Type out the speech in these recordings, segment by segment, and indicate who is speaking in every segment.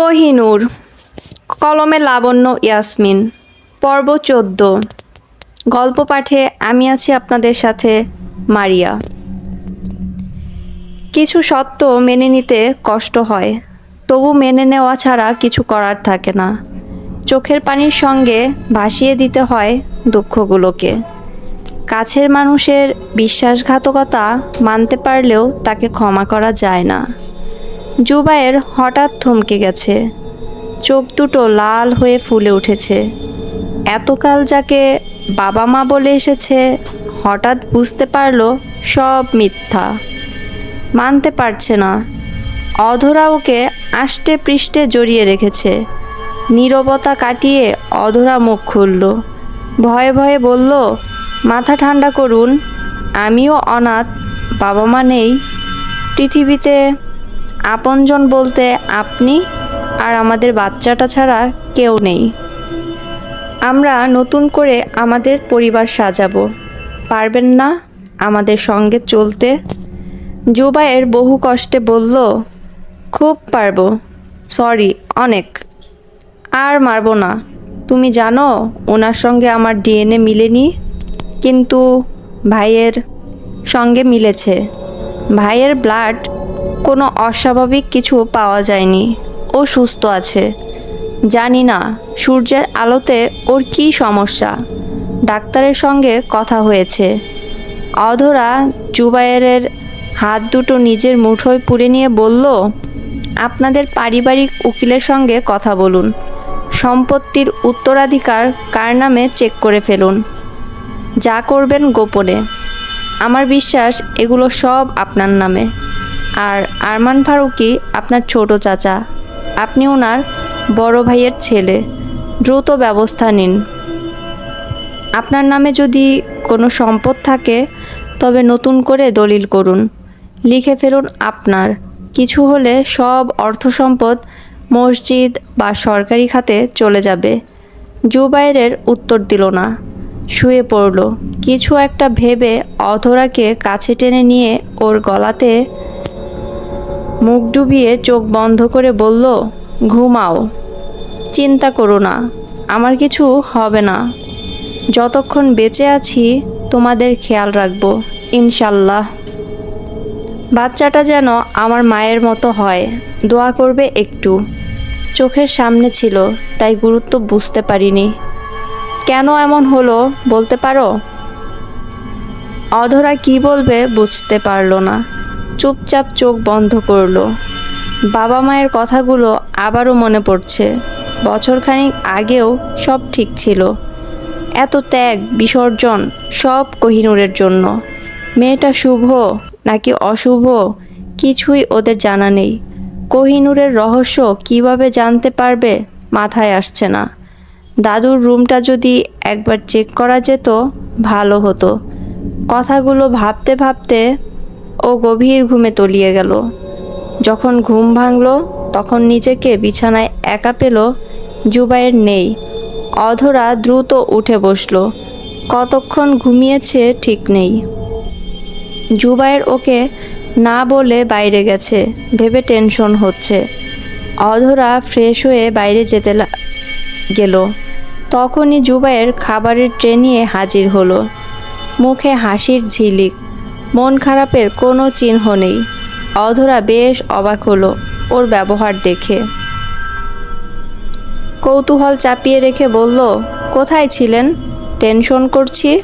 Speaker 1: কোহিনূর, কলমে লাবণ্য ইয়াসমিন, পর্ব চোদ্দ। গল্প পাঠে আমি আছি আপনাদের সাথে মারিয়া। কিছু সত্য মেনে নিতে কষ্ট হয়, তবু মেনে নেওয়া ছাড়া কিছু করার থাকে না। চোখের পানির সঙ্গে ভাসিয়ে দিতে হয় দুঃখগুলোকে। কাছের মানুষের বিশ্বাসঘাতকতা মানতে পারলেও তাকে ক্ষমা করা যায় না। জুবায়ের হঠাৎ থমকে গেছে। চোখ দুটো লাল হয়ে ফুলে উঠেছে। এতকাল যাকে বাবা মা বলে এসেছে, হঠাৎ বুঝতে পারল সব মিথ্যা। মানতে পারছে না। অধরা ওকে আষ্টে পৃষ্ঠে জড়িয়ে রেখেছে। নীরবতা কাটিয়ে অধরা মুখ খুলল। ভয়ে ভয়ে বলল, মাথা ঠান্ডা করুন, আমিও অনাথ বাবা মা নেই। পৃথিবীতে আপনজন বলতে আপনি আর আমাদের বাচ্চাটা ছাড়া কেউ নেই। আমরা নতুন করে আমাদের পরিবার সাজাবো। পারবেন না আমাদের সঙ্গে চলতে? জুবায়ের বহু কষ্টে বলল, খুব পারব। সরি, অনেক। আর মারবো না। তুমি জানো, ওনার সঙ্গে আমার ডিএনএ মিলেনি, কিন্তু ভাইয়ের সঙ্গে মিলেছে। ভাইয়ের ব্লাড কোনো অস্বাভাবিক কিছু পাওয়া যায়নি। ও সুস্থ আছে। জানি না সূর্যের আলোতে ওর কী সমস্যা। ডাক্তারের সঙ্গে কথা হয়েছে। অধরা জুবায়েরের হাত দুটো নিজের মুঠোয় পুড়ে নিয়ে বলল, আপনাদের পারিবারিক উকিলের সঙ্গে কথা বলুন। সম্পত্তির উত্তরাধিকার কার নামে চেক করে ফেলুন। যা করবেন গোপনে। আমার বিশ্বাস এগুলো সব আপনার নামে। আর আরমান ফারুকি আপনার ছোট চাচা। আপনি ওনার বড় ভাইয়ের ছেলে। দ্রুত ব্যবস্থা নিন। আপনার নামে যদি কোনো সম্পদ থাকে, তবে নতুন করে দলিল করুন। লিখে ফেলুন আপনার। কিছু হলে সব অর্থ সম্পদ মসজিদ বা সরকারি খাতে চলে যাবে। জুবাইরের উত্তর দিল না। শুয়ে পড়ল। কিছু একটা ভেবে অধরাকে কাছে টেনে নিয়ে ওর গলাতে মুখ ডুবিয়ে চোখ বন্ধ করে বলল, ঘুমাও। চিন্তা করো না, আমার কিছু হবে না। যতক্ষণ বেঁচে আছি, তোমাদের খেয়াল রাখব, ইনশাল্লাহ। বাচ্চাটা যেন আমার মায়ের মতো হয়, দোয়া করবে একটু। চোখের সামনে ছিল, তাই গুরুত্ব বুঝতে পারিনি। কেন এমন হলো, বলতে পারো? অধরা কি বলবে বুঝতে পারল না। চুপচাপ চোখ বন্ধ করল। বাবা মায়ের কথাগুলো আবারও মনে পড়ছে। বছরখানিক আগেও সব ঠিক ছিল। এত ত্যাগ, বিসর্জন সব কোহিনুরের জন্য। মেয়েটা শুভ নাকি অশুভ কিছুই ওদের জানা নেই। কোহিনুরের রহস্য কীভাবে জানতে পারবে মাথায় আসছে না। দাদুর রুমটা যদি একবার চেক করা যেত, ভালো হতো। কথাগুলো ভাবতে ভাবতে ও গভীর ঘুমে তলিয়ে গেল। যখন ঘুম ভাঙল, তখন নিজেকে বিছানায় একা পেল জুবাইয়ের নেই। অধরা দ্রুত উঠে বসল। কতক্ষণ ঘুমিয়েছে ঠিক নেই। জুবাইয়ের ওকে না বলে বাইরে গেছে। ভেবে টেনশন হচ্ছে। অধরা ফ্রেশ হয়ে বাইরে যেতে গেল। তখনই জুবাইয়ের খাবারের ট্রে নিয়ে হাজির হলো। মুখে হাসির ঝিলিক। মন খারাপের কোনো চিহ্ন নেই। অধরা বেশ অবাক হলো ওর ব্যবহার দেখে। কৌতূহল চাপিয়ে রেখে বলল, কোথায় ছিলেন? টেনশন করছি?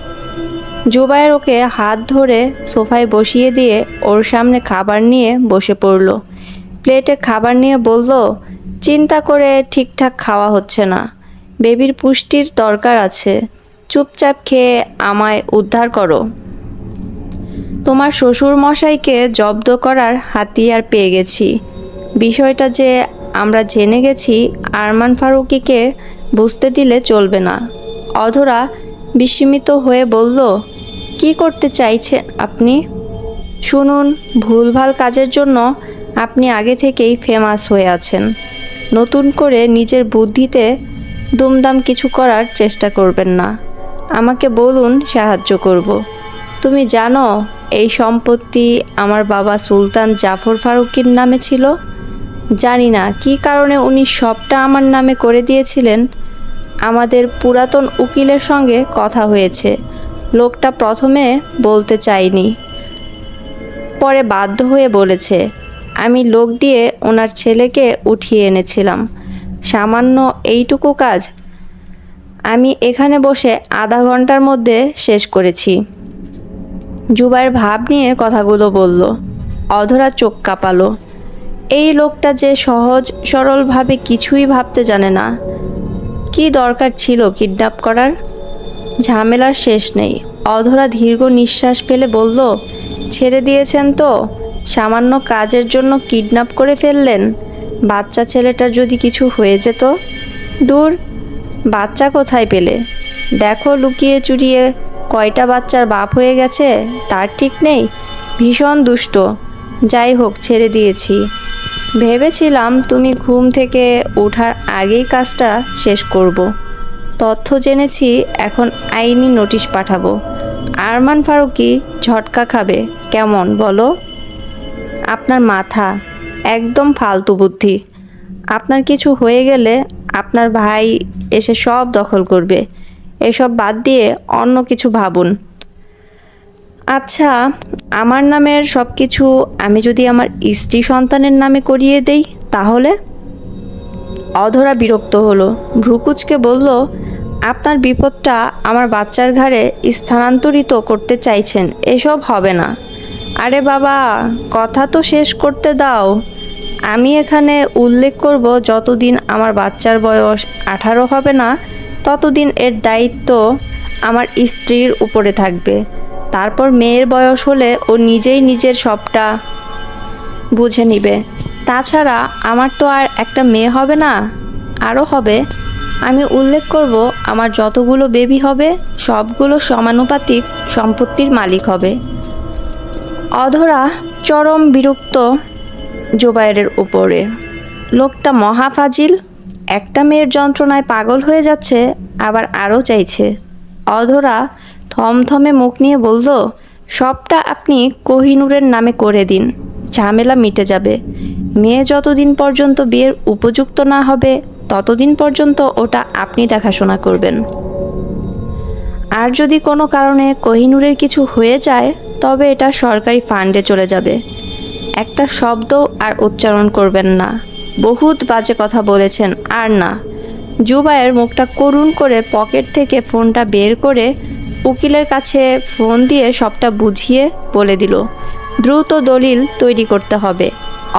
Speaker 1: জুবায়ের ওকে হাত ধরে সোফায় বসিয়ে দিয়ে ওর সামনে খাবার নিয়ে বসে পড়ল। প্লেটে খাবার নিয়ে বলল, চিন্তা করে ঠিকঠাক খাওয়া হচ্ছে না। বেবির পুষ্টির দরকার আছে। চুপচাপ খেয়ে আমায় উদ্ধার করো। তোমার শ্বশুর মশাইকে জব্দ করার হাতিয়ার পেয়ে গেছি। বিষয়টা যে আমরা জেনে গেছি, আরমান ফারুকিকে বুঝতে দিলে চলবে না। অধরা বিস্মিত হয়ে বলল, কি করতে চাইছেন আপনি? শুনুন, ভুলভাল কাজের জন্য আপনি আগে থেকেই ফেমাস হয়ে আছেন। নতুন করে নিজের বুদ্ধিতে দুমদাম কিছু করার চেষ্টা করবেন না। আমাকে বলুন, সাহায্য করব। তুমি জানো এই সম্পত্তি আমার বাবা সুলতান জাফর ফারুকির নামে ছিল। জানি না কী কারণে উনি সবটা আমার নামে করে দিয়েছিলেন। আমাদের পুরাতন উকিলের সঙ্গে কথা হয়েছে। লোকটা প্রথমে বলতে চাইনি। পরে বাধ্য হয়ে বলেছে, আমি লোক দিয়ে ওনার ছেলেকে উঠিয়ে এনেছিলাম। সামান্য এইটুকু কাজ। আমি এখানে বসে আধা ঘণ্টার মধ্যে শেষ করেছি। জুবাইর ভাব নিয়ে কথাগুলো বলল। অধরা চোখ কাঁপালো। এই লোকটা যে সহজ, সরলভাবে কিছুই ভাবতে জানে না। কি দরকার ছিল কিডন্যাপ করার? ঝামেলার শেষ নেই। অধরা দীর্ঘ নিঃশ্বাস ফেলে বলল, ছেড়ে দিয়েছেন তো? সামান্য কাজের জন্য কিডন্যাপ করে ফেললেন? বাচ্চা ছেলেটার যদি কিছু হয়ে যেত? দূর, বাচ্চা কোথায় পেলে? দেখো লুকিয়ে চুরিয়ে কয়টা বাচ্চার বাপ হয়ে গেছে তার ঠিক নেই? ভীষণ দুষ্ট। যাই হোক, ছেড়ে দিয়েছি। ভেবেছিলাম তুমি ঘুম থেকে ওঠার আগেই কাজটা শেষ করব। তথ্য জেনেছি, এখন আইনি নোটিশ পাঠাবো। আরমান ফারুকি ঝটকা খাবে। কেমন, বলো? আপনার মাথা একদম ফালতু বুদ্ধি। আপনার কিছু হয়ে গেলে আপনার ভাই এসে সব দখল করবে। এসব বাদ দিয়ে অন্য কিছু ভাবুন। আচ্ছা আমার নামের সব কিছু আমি যদি আমার স্ত্রী সন্তানের নামে করিয়ে দেই, তাহলে? অধরা বিরক্ত হলো। ভ্রুকুচকে বলল, আপনার বিপদটা আমার বাচ্চার ঘাড়ে স্থানান্তরিত করতে চাইছেন, এসব হবে না। আরে বাবা, কথা তো শেষ করতে দাও। আমি এখানে উল্লেখ করব যতদিন আমার বাচ্চার বয়স আঠারো হবে না ততদিন এর দায়িত্ব আমার স্ত্রীর উপরে থাকবে। তারপর মেয়ের বয়স হলে ও নিজেই নিজের সবটা বুঝে নিবে। তাছাড়া আমার তো আর একটা মেয়ে হবে না, আরও হবে। আমি উল্লেখ করব, আমার যতগুলো বেবি হবে, সবগুলো সমানুপাতিক সম্পত্তির মালিক হবে। অধরা চরম বিরক্ত জোবায়ের উপরে। লোকটা মহাফাজিল একটা মেয়ের যন্ত্রণায় পাগল হয়ে যাচ্ছে, আবার আরও চাইছে। অধরা থমথমে মুখ নিয়ে বলল, সবটা আপনি কোহিনুরের নামে করে দিন, ঝামেলা মিটে যাবে। মেয়ে যতদিন পর্যন্ত বিয়ের উপযুক্ত না হবে, ততদিন পর্যন্ত ওটা আপনি দেখাশোনা করবেন। আর যদি কোনো কারণে কোহিনুরের কিছু হয়ে যায়, তবে এটা সরকারি ফান্ডে চলে যাবে। একটা শব্দ আর উচ্চারণ করবেন না। বহুত বাজে কথা বলেছেন, আর না। জুবায়ের মুখটা করুণ করে পকেট থেকে ফোনটা বের করে উকিলের কাছে ফোন দিয়ে সবটা বুঝিয়ে বলে দিল, দ্রুত দলিল তৈরি করতে হবে।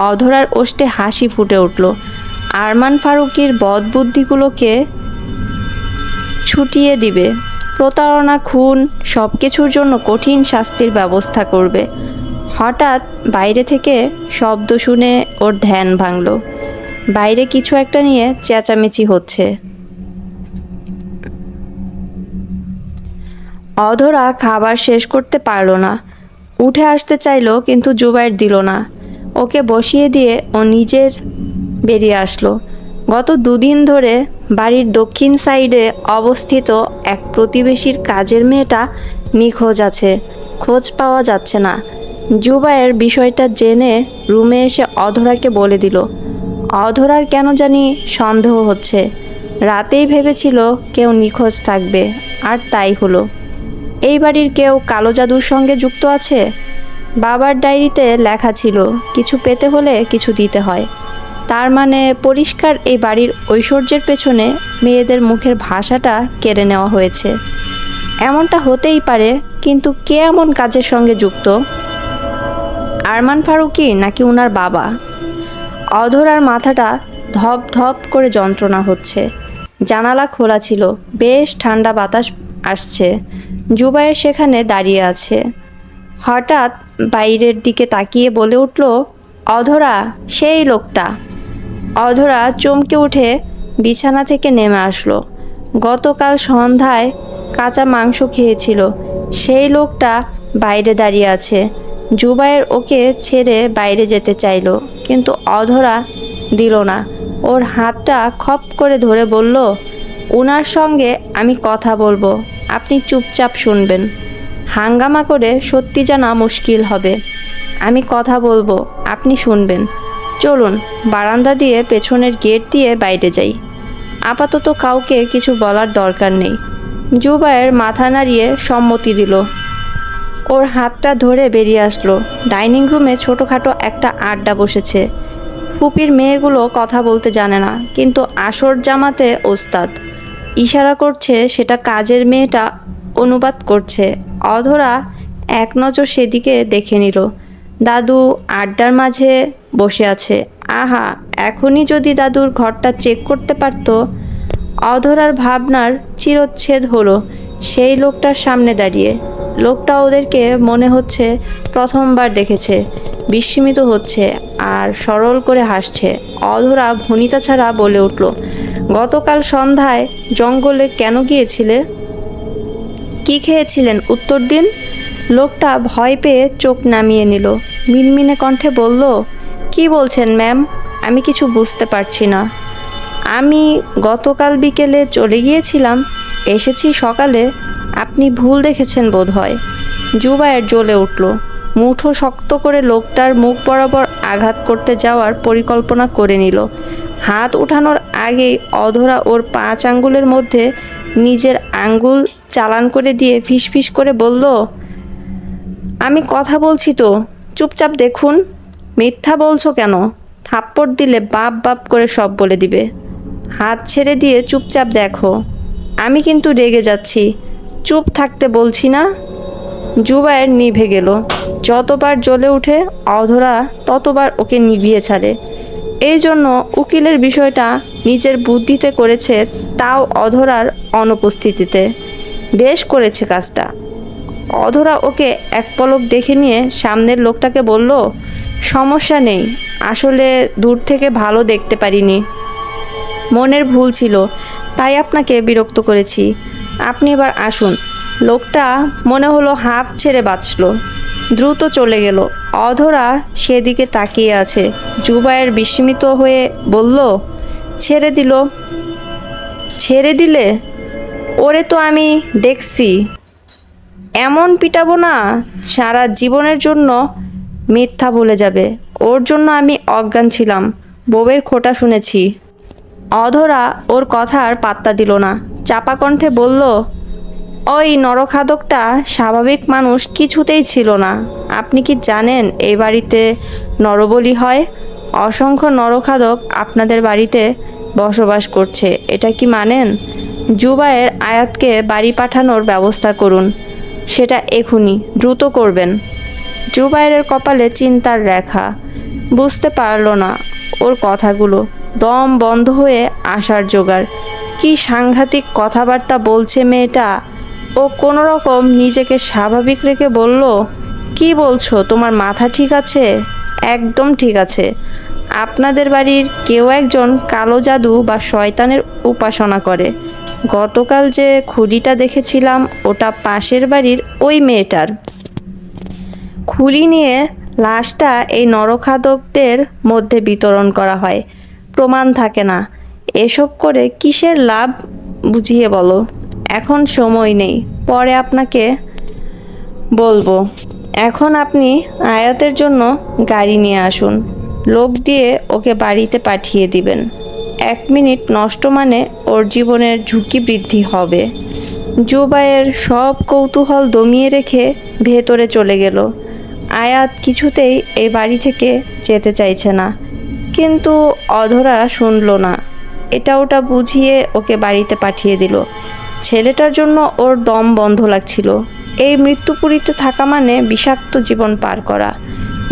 Speaker 1: অধরার ওষ্ঠে হাসি ফুটে উঠল। আরমান ফারুকির বদবুদ্ধিগুলোকে ছুটিয়ে দিবে। প্রতারণা, খুন সব কিছুর জন্য কঠিন শাস্তির ব্যবস্থা করবে। হঠাৎ বাইরে থেকে শব্দ শুনে ওর ধ্যান ভাঙল। বাইরে কিছু একটা নিয়ে চেঁচামেচি হচ্ছে। অধরা খাবার শেষ করতে পারল না। উঠে আসতে চাইলো, কিন্তু জুবাইর দিল না। ওকে বসিয়ে দিয়ে ও নিজের বেরিয়ে আসলো। গত দুদিন ধরে বাড়ির দক্ষিণ সাইডে অবস্থিত এক প্রতিবেশীর কাজের মেয়েটা নিখোঁজ আছে, খোঁজ পাওয়া যাচ্ছে না। জুবাইয়ের বিষয়টা জেনে রুমে এসে অধরাকে বলে দিল অধরার কেন জানি সন্দেহ হচ্ছে। রাতেই ভেবেছিল কেউ নিখোঁজ থাকবে, আর তাই হলো। এই বাড়ির কেউ কালো জাদুর সঙ্গে যুক্ত আছে? বাবার ডায়েরিতে লেখা ছিল, কিছু পেতে হলে কিছু দিতে হয়। তার মানে পরিষ্কার এই বাড়ির ঐশ্বর্যের পেছনে মেয়েদের মুখের ভাষাটা কেড়ে নেওয়া হয়েছে। এমনটা হতেই পারে, কিন্তু কে এমন কাজের সঙ্গে যুক্ত? আরমান ফারুকি নাকি উনার বাবা? অধরার মাথাটা ধপ ধপ করে যন্ত্রণা হচ্ছে। জানালা খোলা ছিল। বেশ ঠান্ডা বাতাস আসছে। জুবাইয়ের সেখানে দাঁড়িয়ে আছে। হঠাৎ বাইরের দিকে তাকিয়ে বলে উঠল, অধরা, সেই লোকটা। অধরা চমকে উঠে বিছানা থেকে নেমে আসলো। গতকাল সন্ধ্যায় কাঁচা মাংস খেয়েছিল। সেই লোকটা বাইরে দাঁড়িয়ে আছে। জুবাইয়ের ওকে ছেড়ে বাইরে যেতে চাইলো। কিন্তু অধরা দিল না। ওর হাতটা খপ করে ধরে বলল ওনার সঙ্গে আমি কথা বলব, আপনি চুপচাপ শুনবেন। হাঙ্গামা করে সত্যি জানা মুশকিল হবে। আমি কথা বলব, আপনি শুনবেন। চলুন, বারান্দা দিয়ে পেছনের গেট দিয়ে বাইরে যাই। আপাতত কাউকে কিছু বলার দরকার নেই। জুবায়ের মাথা নাড়িয়ে সম্মতি দিল। ওর হাতটা ধরে বেরিয়ে আসলো। ডাইনিং রুমে ছোটোখাটো একটা আড্ডা বসেছে। ফুপির মেয়েগুলো কথা বলতে জানে না, কিন্তু আসর জামাতে ওস্তাদ। ইশারা করছে সেটা কাজের মেয়েটা অনুবাদ করছে। অধরা এক নজর সেদিকে দেখে নিল। দাদু আড্ডার মাঝে বসে আছে। আহা, এখনই যদি দাদুর ঘরটা চেক করতে পারতো। অধরার ভাবনার চিরচ্ছেদ হলো সেই লোকটার সামনে দাঁড়িয়ে। লোকটা ওদেরকে মনে হচ্ছে প্রথমবার দেখেছে, বিস্মিত হচ্ছে আর সরল করে হাসছে। অধরা ভনিতা ছাড়া বলে উঠল, গতকাল সন্ধ্যায় জঙ্গলে কেন গিয়েছিলে? কি খেয়েছিলেন? উত্তর দিন? লোকটা ভয় পেয়ে চোখ নামিয়ে নিল। মিনমিনে কণ্ঠে বলল, কি বলছেন ম্যাম? আমি কিছু বুঝতে পারছি না। আমি গতকাল বিকেলে চলে গিয়েছিলাম, এসেছি সকালে। আপনি ভুল দেখেছেন বোধ হয় জুবায়ের জ্বলে উঠল। মুঠো শক্ত করে লোকটার মুখ বরাবর আঘাত করতে যাওয়ার পরিকল্পনা করে নিল। হাত উঠানোর আগেই অধরা ওর পাঁচ আঙ্গুলের মধ্যে নিজের আঙ্গুল চালান করে দিয়ে ফিসফিস করে বলল, আমি কথা বলছি তো, চুপচাপ দেখুন। মিথ্যা বলছো কেন? থাপ্পড় দিলে বাপ বাপ করে সব বলে দিবে। হাত ছেড়ে দিয়ে চুপচাপ দেখো। আমি কিন্তু রেগে যাচ্ছি। চুপ থাকতে বলছি না। জুবায়ের নিভে গেল। যতবার জ্বলে উঠে, অধরা ততবার ওকে নিভিয়ে ছাড়ে। এই জন্য উকিলের বিষয়টা নিজের বুদ্ধিতে করেছে তাও অধরার অনুপস্থিতিতে। বেশ করেছে কাজটা। অধরা ওকে এক পলক দেখে নিয়ে সামনের লোকটাকে বলল, সমস্যা নেই, আসলে দূর থেকে ভালো দেখতে পারিনি। মনের ভুল ছিল, তাই আপনাকে বিরক্ত করেছি। আপনি এবার আসুন। লোকটা মনে হলো হাফ ছেড়ে বাঁচল। দ্রুত চলে গেল। অধরা সেদিকে তাকিয়ে আছে। জুবায়ের বিস্মিত হয়ে বলল, ছেড়ে দিল। ছেড়ে দিলে? ওরে তো আমি দেখছি। এমন পিটাবো না, সারা জীবনের জন্য মিথ্যা বলে যাবে। ওর জন্য আমি অজ্ঞান ছিলাম। বউয়ের খোটা শুনেছি। অধরা ওর কথার পাত্তা দিল না। চাপা কণ্ঠে বলল, ওই নরখাদকটা স্বাভাবিক মানুষ কিছুতেই ছিল না। আপনি কি জানেন এই বাড়িতে নরবলি হয়? অসংখ্য নরখাদক আপনাদের বাড়িতে বসবাস করছে। এটা কি মানেন? জুবায়ের আয়াতকে বাড়ি পাঠানোর ব্যবস্থা করুন। সেটা এখুনি, দ্রুত করবেন। জুবাইরের কপালে চিন্তার রেখা। বুঝতে পারল না ওর কথাগুলো। দম বন্ধ হয়ে আসার জোগাড়। কি সাংঘাতিক কথাবার্তা বলছে মেয়েটা? ও কোনো রকম নিজেকে স্বাভাবিক রেখে বলল, কি বলছো? তোমার মাথা ঠিক আছে? একদম ঠিক আছে। আপনাদের বাড়ির কেউ একজন কালো জাদু বা শয়তানের উপাসনা করে। গতকাল যে খুলিটা দেখেছিলাম, ওটা পাশের বাড়ির ওই মেয়েটার। খুলি নিয়ে লাশটা এই নরখাদকদের মধ্যে বিতরণ করা হয়। প্রমাণ থাকে না। এসব করে কিসের লাভ বুঝিয়ে বলো। এখন সময় নেই। পরে আপনাকে বলব। এখন আপনি আয়াতের জন্য গাড়ি নিয়ে আসুন। লোক দিয়ে ওকে বাড়িতে পাঠিয়ে দিবেন। এক মিনিট নষ্ট মানে ওর জীবনের ঝুঁকি বৃদ্ধি হবে। জুবাইয়ের সব কৌতূহল দমিয়ে রেখে ভেতরে চলে গেল। আয়াত কিছুতেই এই বাড়ি থেকে যেতে চাইছে না। কিন্তু অধরা শুনল না। এটা ওটা বুঝিয়ে ওকে বাড়িতে পাঠিয়ে দিল। ছেলেটার জন্য ওর দম বন্ধ লাগছিল। এই মৃত্যুপুরীতে থাকা মানে বিষাক্ত জীবন পার করা।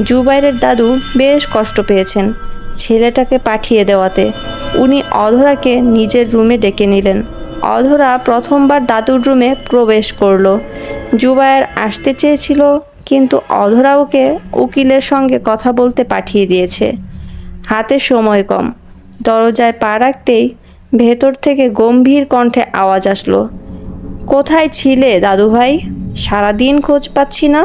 Speaker 1: জুবাইরের দাদু বেশ কষ্ট পেয়েছেন ছেলেটাকে পাঠিয়ে দেওয়াতে। উনি অধরাকে নিজের রুমে ডেকে নিলেন। অধরা প্রথমবার দাদুর রুমে প্রবেশ করল। জুবায়ের আসতে চেয়েছিল, কিন্তু অধরা ওকে উকিলের সঙ্গে কথা বলতে পাঠিয়ে দিয়েছে। হাতে সময় কম। দরজায় পা রাখতেই ভেতর থেকে গম্ভীর কণ্ঠে আওয়াজ আসলো, কোথায় ছিলে দাদু ভাই সারাদিন খোঁজ পাচ্ছি না।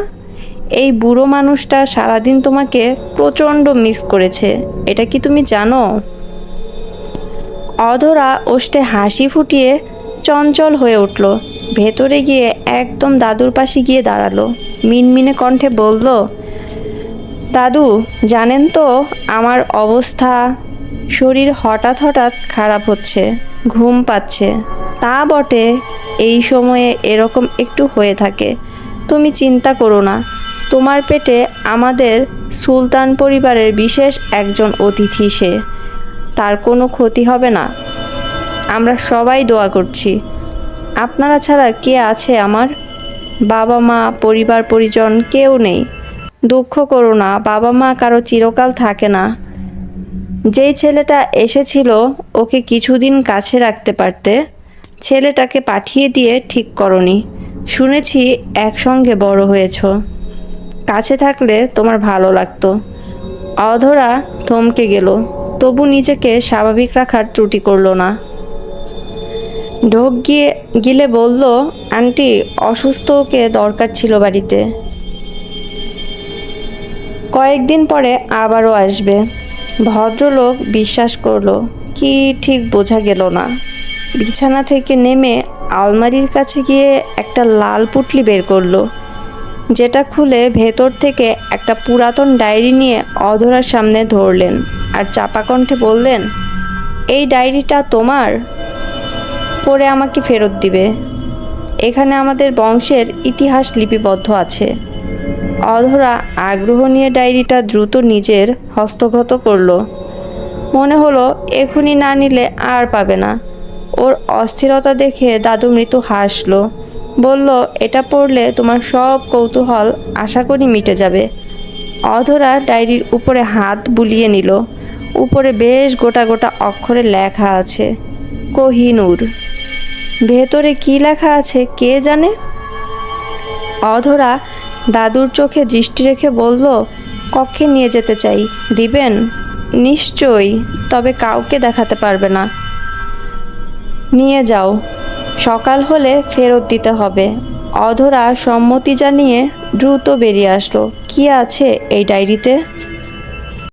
Speaker 1: এই বুড়ো মানুষটা সারাদিন তোমাকে প্রচণ্ড মিস করেছে, এটা কি তুমি জানো? অধরা ওষ্ঠে হাসি ফুটিয়ে চঞ্চল হয়ে উঠল, ভেতরে গিয়ে একদম দাদুর পাশে গিয়ে দাঁড়াল। মিনমিনে কণ্ঠে বলল দাদু, জানেন তো আমার অবস্থা? শরীর হঠাৎ হঠাৎ খারাপ হচ্ছে, ঘুম পাচ্ছে। তা বটে, এই সময়ে এরকম একটু হয়ে থাকে। তুমি চিন্তা করো না, তোমার পেটে আমাদের সুলতান পরিবারের বিশেষ একজন অতিথি সে। তার কোনো ক্ষতি হবে না। আমরা সবাই দোয়া করছি। আপনারা ছাড়া কে আছে আমার? বাবা মা পরিবার পরিজন কেউ নেই। দুঃখ করো না, বাবা মা কারও চিরকাল থাকে না। যেই ছেলেটা এসেছিল, ওকে কিছুদিন কাছে রাখতে পারতে, ছেলেটাকে পাঠিয়ে দিয়ে ঠিক করনি। শুনেছি একসঙ্গে বড় হয়েছ। কাছে থাকলে তোমার ভালো লাগতো। অধরা থমকে গেল। তবু নিজেকে স্বাভাবিক রাখার ত্রুটি করল না। ঢোক গিয়ে, গিলে বলল, আন্টি, অসুস্থ ওকে দরকার ছিল বাড়িতে। কয়েকদিন পরে আবারও আসবে। ভদ্রলোক বিশ্বাস করল, কি ঠিক বোঝা গেল না। বিছানা থেকে নেমে আলমারির কাছে গিয়ে একটা লাল পুটলি বের করল, যেটা খুলে ভেতর থেকে একটা পুরাতন ডায়েরি নিয়ে অধরার সামনে ধরলেন আর চাপা কণ্ঠে বললেন, এই ডায়েরিটা তোমার? পরে আমাকে ফেরত দিবে। এখানে আমাদের বংশের ইতিহাস লিপিবদ্ধ আছে। অধরা আগ্রহ নিয়ে ডায়েরিটা দ্রুত নিজের হস্তগত করল। মনে হলো এখনই না নিলে আর পাবে না। ওর অস্থিরতা দেখে দাদু মৃত্যু হাসলো। বলল, এটা পড়লে তোমার সব কৌতূহল আশা করি মিটে যাবে। অধরা ডায়েরির উপরে হাত বুলিয়ে নিল। উপরে বেশ গোটা গোটা অক্ষরে লেখা আছে, কোহিনূর। ভেতরে কি লেখা আছে কে জানে? অধরা দাদুর চোখে দৃষ্টি রেখে বলল, কক্ষে নিয়ে যেতে চাই। দিবেন? নিশ্চয়ই, তবে কাউকে দেখাতে পারবে না। নিয়ে যাও। সকাল হলে ফেরত দিতে হবে। অধরা সম্মতি জানিয়ে দ্রুত বেরিয়ে আসলো। কি আছে এই ডায়েরিতে?